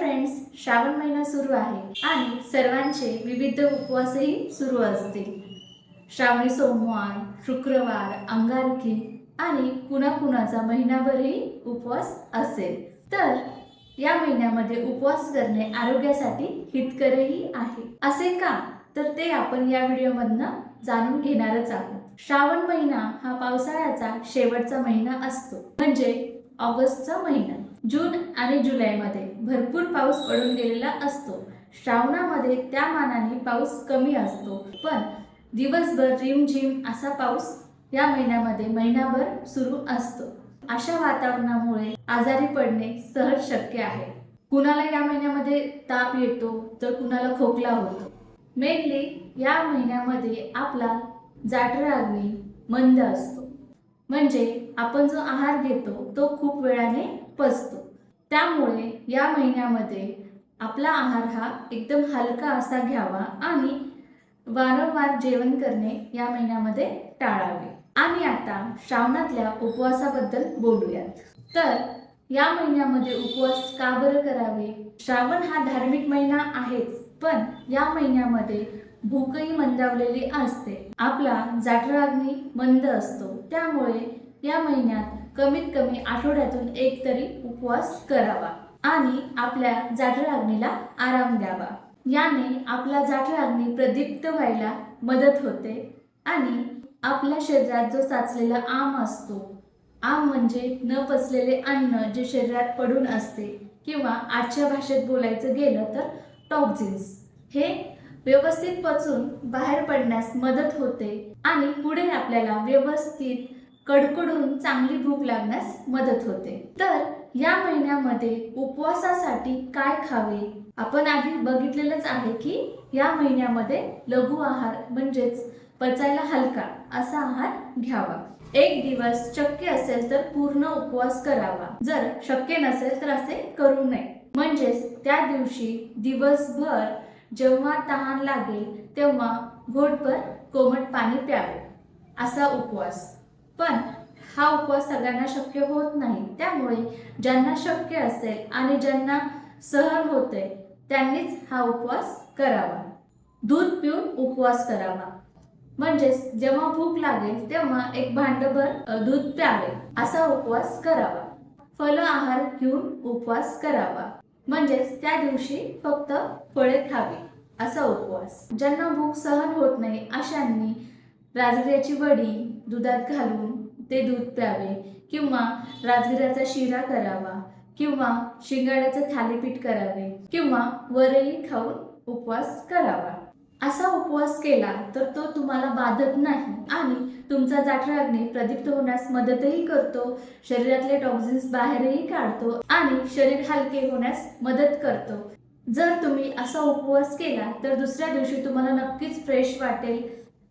Friends Shravan महिना सुरू आहे आणि सर्वांचे विविध उपवासही सुरू असतील. श्रावणी सोमवार शुक्रवार अंगारकी आणि कुणाकुणाचा महिनाभरही उपवास असेल. तर या महिन्यामध्ये उपवास करणे आरोग्यासाठी हितकरही आहे. असे का? तर ते आपण या व्हिडिओमधनं जाणून घेणारच आहोत. श्रावण महिना हा पावसाळ्याचा शेवटचा महिना असतो. म्हणजे ऑगस्टचा महिना. जून आणि जुलैमध्ये भरपूर पाऊस पडून गेलेला असतो. श्रावणामध्ये त्या मानाने पाऊस कमी असतो. पण दिवसभर रिमझिम असा पाऊस या महिन्यामध्ये महिनाभर सुरू असतो. अशा वातावरणामुळे आजारी पडणे सहज शक्य आहे. कुणाला या महिन्यामध्ये ताप येतो तर कुणाला खोकला होतो. मेनली या महिन्यामध्ये आपला जाठराग्नी मंद असतो. म्हणजे आपण जो आहार घेतो तो खूप वेळाने पचतो. त्यामुळे या महिन्यामध्ये आपला आहार हा एकदम हलका असा घ्यावा आणि वारंवार जेवण करणे या महिन्यामध्ये टाळावे. आणि आता श्रावणातल्या उपवासाबद्दल बोलूयात. तर या महिन्यामध्ये उपवास का बरं करावे? श्रावण हा धार्मिक महिना आहेच पण या महिन्यामध्ये भूकही मंदावलेली असते. आपला जाठराग्नी मंद असतो. त्यामुळे या महिन्यात कमीत कमी आठवड्यातून एक तरी उपवास करावा आणि आपल्या जाठराग्नीला आराम द्यावा. याने आपला जाठराग्नी प्रदीप्त व्हायला मदत होते आणि आपल्या शरीरात जो साचलेला आम असतो आम म्हणजे न पचलेले अन्न जे शरीरात पडून असते किंवा आजच्या भाषेत बोलायचं गेलं तर टॉक्झिन्स हे व्यवस्थित पचून बाहेर पडण्यास मदत होते आणि पुढे आपल्याला व्यवस्थित कडकडून चांगली भूक लागण्यास मदत होते. तर या महिन्यामध्ये उपवासासाठी काय खावे? आपण आधी बघितलेलंच आहे की या महिन्यामध्ये लघु आहार म्हणजेच पचायला हलका असा आहार घ्यावा. एक दिवस शक्य असेल तर पूर्ण उपवास करावा. जर शक्य नसेल तर असे करू नये. म्हणजेच त्या दिवशी दिवसभर जेव्हा तहान लागेल तेव्हा घोटभर कोमट पाणी प्यावे. असा उपवास. पण हा उपवास सगळ्यांना शक्य होत नाही. त्यामुळे ज्यांना शक्य असेल आणि ज्यांना सहन होते त्यांनीच हा उपवास करावा. दूध पिऊन उपवास करावा. म्हणजेच जेव्हा भूक लागेल तेव्हा एक भांडभर दूध प्यावे. असा उपवास करावा. फल आहार घेऊन उपवास करावा. म्हणजेच त्या दिवशी फक्त फळे खावी. असा उपवास. ज्यांना भूक सहन होत नाही अशांनी राजगिऱ्याची वडी दुधात घालून ते दूध प्यावे. किंवा राजगिऱ्याचा शिरा करावा. किंवा शिंगाड्याचं थालीपीठ करावे. किंवा वरई खाऊन उपवास करावा. असा उपवास केला तर तो तुम्हाला बाधत नाही. आणि तुमचा जाठराग्नी प्रदीप्त होण्यास मदतही करतो शरीरातले टॉक्झिन्स बाहेरही काढतो आणि शरीर हलके होण्यास मदत करतो. जर तुम्ही असा उपवास केला तर दुसऱ्या दिवशी तुम्हाला नक्कीच फ्रेश वाटेल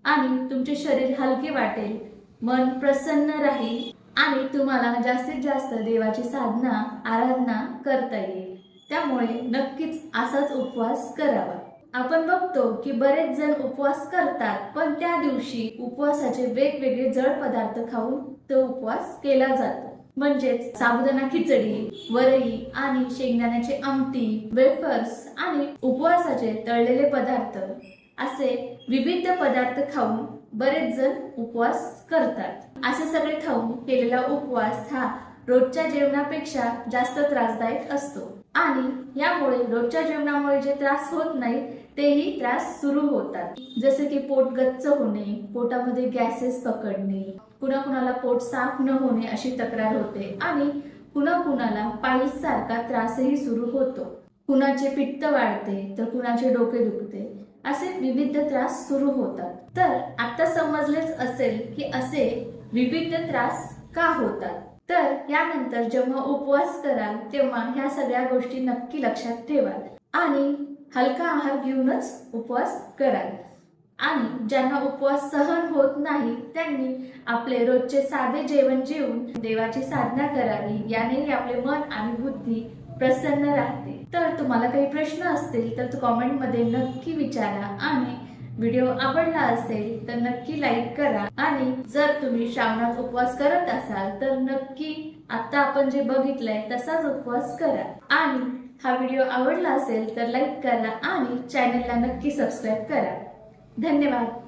आणि तुमचे शरीर हलके वाटेल. मन प्रसन्न राहील आणि तुम्हाला जास्तीत जास्त देवाची साधना आराधना करता येईल. त्यामुळे नक्कीच असाच उपवास करावा. आपण बघतो की बरेच जण उपवास करतात पण त्या दिवशी उपवासाचे वेगवेगळे जड पदार्थ खाऊन तो उपवास केला जातो. म्हणजेच साबुदाणा खिचडी वरई आणि शेंगदाण्याची आमटी वेफर्स आणि उपवासाचे तळलेले पदार्थ असे विविध पदार्थ खाऊन बरेच जण उपवास करतात. असे सगळे खाऊन केलेला उपवास हा रोजच्या जेवणापेक्षा जास्त त्रासदायक असतो. आणि यामुळे रोजच्या जेवणामुळे जे त्रास होत नाही तेही त्रास सुरू होतात. जसे की पोट गच्च होणे पोटामध्ये गॅसेस पकडणे कुणा कुणाला पोट साफ न होणे अशी तक्रार होते. आणि कुणा कुणाला पाईल्स सारखा त्रासही सुरू होतो. कुणाचे पित्त वाढते तर कुणाचे डोके दुखते असे विविध त्रास सुरू होतात. तर आता समजलेच असेल की असे विविध त्रास का होतात? तर यानंतर जेव्हा उपवास कराल तेव्हा ह्या सगळ्या गोष्टी नक्की लक्षात ठेवाल. आणि हलका आहार घेऊनच उपवास कराल. आणि ज्यांना उपवास सहन होत नाही त्यांनी आपले रोजचे साधे जेवण जेवून देवाची साधना करावी. यानेही आपले मन आणि बुद्धी प्रसन्न राहते. तर तुम्हाला काही प्रश्न असतील तर कॉमेंटमध्ये नक्की विचारा. आणि व्हिडिओ आवडला असेल तर नक्की लाईक करा. आणि जर तुम्ही श्रावणात उपवास करत असाल तर नक्की आता आपण जे बघितलंय तसाच उपवास करा. आणि हा व्हिडिओ आवडला असेल तर लाईक करा आणि चॅनलला नक्की सबस्क्राईब करा. धन्यवाद.